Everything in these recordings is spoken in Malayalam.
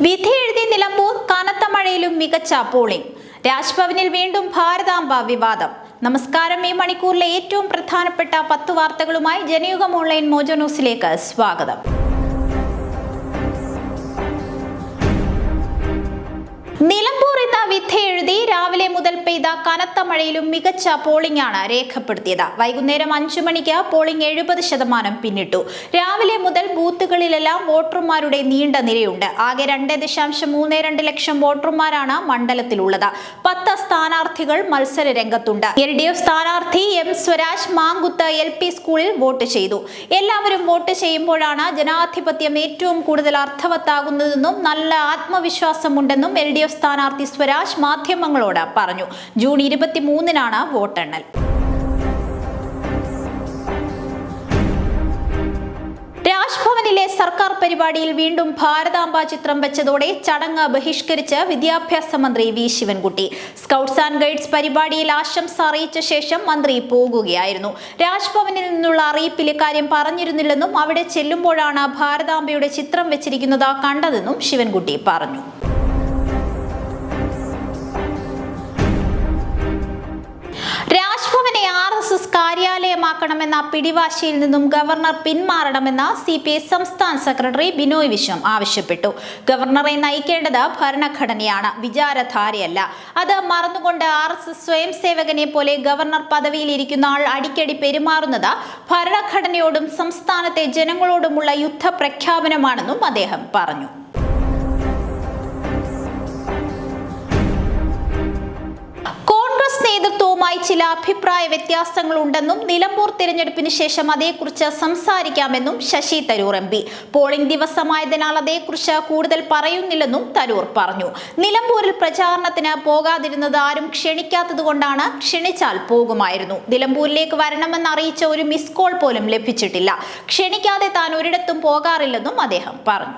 വിധി എഴുതി നിലമ്പൂർ കനത്ത മഴയിലും മികച്ച പോളിംഗ് രാജ്ഭവനിൽ വീണ്ടും ഭാരതാംബ വിവാദം. നമസ്കാരം. ഈ മണിക്കൂറിലെ ഏറ്റവും പ്രധാനപ്പെട്ട പത്ത് വാർത്തകളുമായി ജനയുഗം ഓൺലൈൻ മോജോ ന്യൂസിലേക്ക് സ്വാഗതം. നിലമ്പൂർ ഇന്ന് വിധി എഴുതി രാവിലെ മുതൽ പെയ്ത കനത്ത മഴയിലും മികച്ച പോളിംഗ് ആണ് രേഖപ്പെടുത്തിയത്. വൈകുന്നേരം അഞ്ചു മണിക്ക് പോളിംഗ് എഴുപത് ശതമാനം പിന്നിട്ടു. രാവിലെ മുതൽ ബൂത്തുകളിലെല്ലാം വോട്ടർമാരുടെ നീണ്ട നിരയുണ്ട്. ആകെ രണ്ട് ദശാംശം മൂന്ന് രണ്ട് ലക്ഷം വോട്ടർമാരാണ് മണ്ഡലത്തിലുള്ളത്. പത്ത് സ്ഥാനാർത്ഥികൾ മത്സര രംഗത്തുണ്ട്. എൽ ഡി എഫ് സ്ഥാനാർത്ഥി M Swaraj Mankuth L P സ്കൂളിൽ വോട്ട് ചെയ്തു. എല്ലാവരും വോട്ട് ചെയ്യുമ്പോഴാണ് ജനാധിപത്യം ഏറ്റവും കൂടുതൽ അർത്ഥവത്താകുന്നതെന്നും നല്ല ആത്മവിശ്വാസമുണ്ടെന്നും എൽ ഡി എഫ് സ്ഥാനാർത്ഥി സ്വരാജ് മാധ്യമങ്ങളോട് പറഞ്ഞു. ജൂൺ ഇരുപത്തിമൂന്നിനാണ് വോട്ടെണ്ണൽ. രാജ്ഭവനിലെ സർക്കാർ പരിപാടിയിൽ വീണ്ടും ഭാരതാംബ ചിത്രം വെച്ചതോടെ ചടങ്ങ് ബഹിഷ്കരിച്ച് വിദ്യാഭ്യാസ മന്ത്രി V Sivankutty. Scouts and guides പരിപാടിയിൽ ആശംസ അറിയിച്ച ശേഷം മന്ത്രി പോകുകയായിരുന്നു. രാജ്ഭവനിൽ നിന്നുള്ള അറിയിപ്പിൽ ഇക്കാര്യം പറഞ്ഞിരുന്നില്ലെന്നും അവിടെ ചെല്ലുമ്പോഴാണ് ഭാരതാംബയുടെ ചിത്രം വെച്ചിരിക്കുന്നത് കണ്ടതെന്നും ശിവൻകുട്ടി പറഞ്ഞു. കാര്യാലയമാക്കണമെന്ന പിടിവാശിയിൽ നിന്നും ഗവർണർ പിന്മാറണമെന്ന് സി പി ഐ സംസ്ഥാന സെക്രട്ടറി ബിനോയ് വിശ്വം ആവശ്യപ്പെട്ടു. ഗവർണറെ നയിക്കേണ്ടത് ഭരണഘടനയാണ് വിചാരധാരയല്ല. അത് മറന്നുകൊണ്ട് ആർ എസ് എസ് സ്വയം സേവകനെ പോലെ ഗവർണർ പദവിയിൽ ഇരിക്കുന്ന ആൾ അടിക്കടി പെരുമാറുന്നത് ഭരണഘടനയോടും സംസ്ഥാനത്തെ ജനങ്ങളോടുമുള്ള യുദ്ധ പ്രഖ്യാപനമാണെന്നും അദ്ദേഹം പറഞ്ഞു. നേതൃത്വവുമായി ചില അഭിപ്രായ വ്യത്യാസങ്ങൾ ഉണ്ടെന്നും നിലമ്പൂർ തിരഞ്ഞെടുപ്പിന് ശേഷം അതേക്കുറിച്ച് സംസാരിക്കാമെന്നും Shashi Tharoor M P. Polling ദിവസമായതിനാൽ അതേക്കുറിച്ച് കൂടുതൽ പറയുന്നില്ലെന്നും തരൂർ പറഞ്ഞു. നിലമ്പൂരിൽ പ്രചാരണത്തിന് പോകാതിരുന്നത് ആരും ക്ഷണിക്കാത്തതുകൊണ്ടാണ് ക്ഷണിച്ചാൽ പോകുമായിരുന്നു. നിലമ്പൂരിലേക്ക് വരണമെന്ന് അറിയിച്ച ഒരു മിസ് കോൾ പോലും ലഭിച്ചിട്ടില്ല. ക്ഷണിക്കാതെ താൻ ഒരിടത്തും പോകാറില്ലെന്നും അദ്ദേഹം പറഞ്ഞു.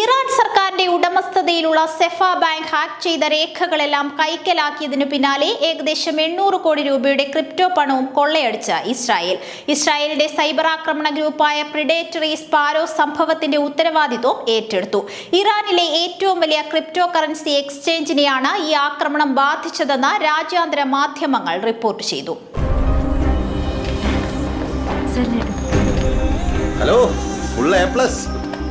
ഇറാൻ സർക്കാരിന്റെ ഉടമസ്ഥതയിലുള്ള സെഫ ബാങ്ക് ഹാക്ക് ചെയ്ത രേഖകളെല്ലാം കൈക്കലാക്കിയതിനു പിന്നാലെ ഏകദേശം എണ്ണൂറ് കോടി രൂപയുടെ ക്രിപ്റ്റോ പണവും കൊള്ളയടിച്ച ഇസ്രായേൽ. ഇസ്രായേലിന്റെ സൈബർ ആക്രമണ ഗ്രൂപ്പായ പ്രിഡേറ്ററി സ്പാരോ സംഭവത്തിന്റെ ഉത്തരവാദിത്വം ഏറ്റെടുത്തു. ഇറാനിലെ ഏറ്റവും വലിയ ക്രിപ്റ്റോ കറൻസി എക്സ്ചേഞ്ചിനെയാണ് ഈ ആക്രമണം ബാധിച്ചതെന്ന് രാജ്യാന്തര മാധ്യമങ്ങൾ റിപ്പോർട്ട് ചെയ്തു. Hello full A plus.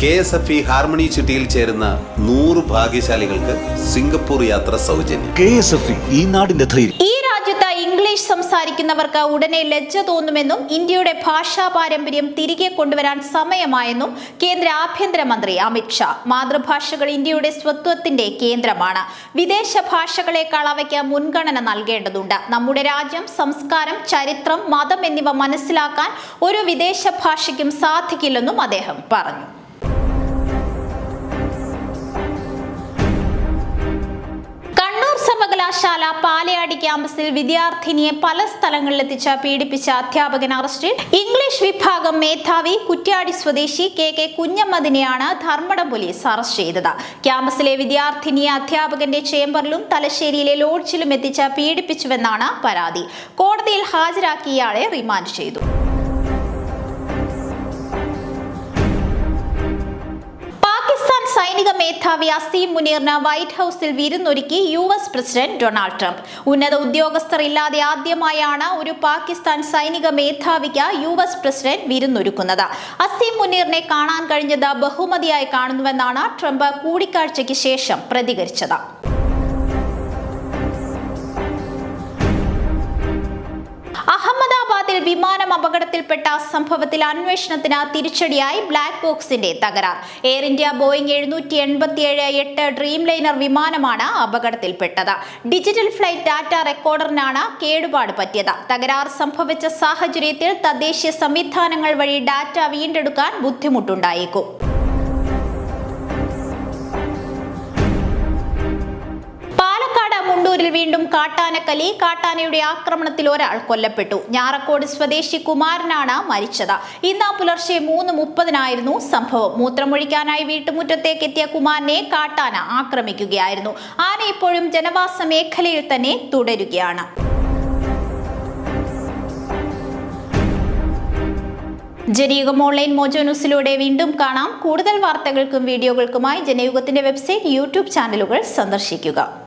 K S F E harmony ചിട്ടിയിൽ ചേരുന്ന നൂറ് ഭാഗ്യശാലികൾക്ക് സിംഗപ്പൂർ യാത്ര സൗജന്യം. കെ എസ് എഫ് ഈ നാടിന്റെ ധൈര്യം. ഈ രാജ്യത്ത് ഇംഗ്ലീഷ് സംസാരിക്കുന്നവർക്ക് ഉടനെ ലജ്ജ തോന്നുമെന്നും ഇന്ത്യയുടെ ഭാഷാ പാരമ്പര്യം തിരികെ കൊണ്ടുവരാൻ സമയമായെന്നും കേന്ദ്ര ആഭ്യന്തരമന്ത്രി അമിത് ഷാ. മാതൃഭാഷകൾ ഇന്ത്യയുടെ സ്വത്വത്തിന്റെ കേന്ദ്രമാണ്. വിദേശ ഭാഷകളെക്കാൾ അവയ്ക്ക് മുൻഗണന നൽകേണ്ടതുണ്ട്. നമ്മുടെ രാജ്യം സംസ്കാരം ചരിത്രം മതം എന്നിവ മനസ്സിലാക്കാൻ ഒരു വിദേശ ഭാഷയ്ക്കും സാധിക്കില്ലെന്നും അദ്ദേഹം പറഞ്ഞു. സർവകലാശാല പാലയാടി ക്യാമ്പസിൽ വിദ്യാർത്ഥിനിയെ പല സ്ഥലങ്ങളിലെത്തിച്ച് പീഡിപ്പിച്ച അധ്യാപകൻ അറസ്റ്റിൽ ഇംഗ്ലീഷ് വിഭാഗം മേധാവി കുറ്റ്യാടി സ്വദേശി കെ കെ കുഞ്ഞമ്മദിനെയാണ് ധർമ്മടം പോലീസ് അറസ്റ്റ് ചെയ്തത്. ക്യാമ്പസിലെ വിദ്യാർത്ഥിനിയെ അധ്യാപകന്റെ ചേംബറിലും തലശ്ശേരിയിലെ ലോഡ്ജിലും എത്തിച്ച് പീഡിപ്പിച്ചുവെന്നാണ് പരാതി. കോടതിയിൽ ഹാജരാക്കി ഇയാളെ റിമാൻഡ് ചെയ്തു. മേധാവി അസീം മുനീറിന് വൈറ്റ് ഹൌസിൽ വിരുന്നൊരുക്കി U S president Donald Trump. ഉന്നത ഉദ്യോഗസ്ഥർ ഇല്ലാതെ ആദ്യമായാണ് ഒരു പാകിസ്ഥാൻ സൈനിക മേധാവിക്ക് യു എസ് പ്രസിഡന്റ് വിരുന്നൊരുക്കുന്നത്. അസീം മുനീറിനെ കാണാൻ കഴിഞ്ഞത് ബഹുമതിയായി കാണുന്നുവെന്നാണ് ട്രംപ് കൂടിക്കാഴ്ചയ്ക്ക് ശേഷം പ്രതികരിച്ചത്. വിമാനം അപകടത്തിൽപ്പെട്ട സംഭവത്തിൽ അന്വേഷണത്തിന് തിരിച്ചടിയായി ബ്ലാക്ക് ബോക്സിന്റെ തകരാർ. എയർ ഇന്ത്യ ബോയിങ് എഴുന്നൂറ്റി എൺപത്തിയേഴ് എട്ട് ഡ്രീം ലൈനർ വിമാനമാണ് അപകടത്തിൽപ്പെട്ടത്. ഡിജിറ്റൽ ഫ്ലൈറ്റ് ഡാറ്റ റെക്കോർഡറിനാണ് കേടുപാട് പറ്റിയത്. തകരാർ സംഭവിച്ച സാഹചര്യത്തിൽ തദ്ദേശീയ സംവിധാനങ്ങൾ വഴി ഡാറ്റ വീണ്ടെടുക്കാൻ ബുദ്ധിമുട്ടുണ്ടായേക്കും. കാട്ടാനക്കലി കാട്ടാനയുടെ ആക്രമണത്തിൽ ഒരാൾ കൊല്ലപ്പെട്ടു. ഞാറക്കോട് സ്വദേശി കുമാരനാണ് മരിച്ചത്. ഇന്ന് പുലർച്ചെ മൂന്ന് മുപ്പതിനായിരുന്നു സംഭവം. മൂത്രമൊഴിക്കാനായി വീട്ടുമുറ്റത്തേക്ക് എത്തിയ കുമാരനെ കാട്ടാന ആക്രമിക്കുകയായിരുന്നു. ആന ഇപ്പോഴും ജനവാസ മേഖലയിൽ തന്നെ തുടരുകയാണ്. ജനയുഗം ഓൺലൈൻ മോജോ ന്യൂസിലൂടെ വീണ്ടും കാണാം. കൂടുതൽ വാർത്തകൾക്കും വീഡിയോകൾക്കുമായി ജനയുഗത്തിന്റെ വെബ്സൈറ്റ് യൂട്യൂബ് ചാനലുകൾ സന്ദർശിക്കുക.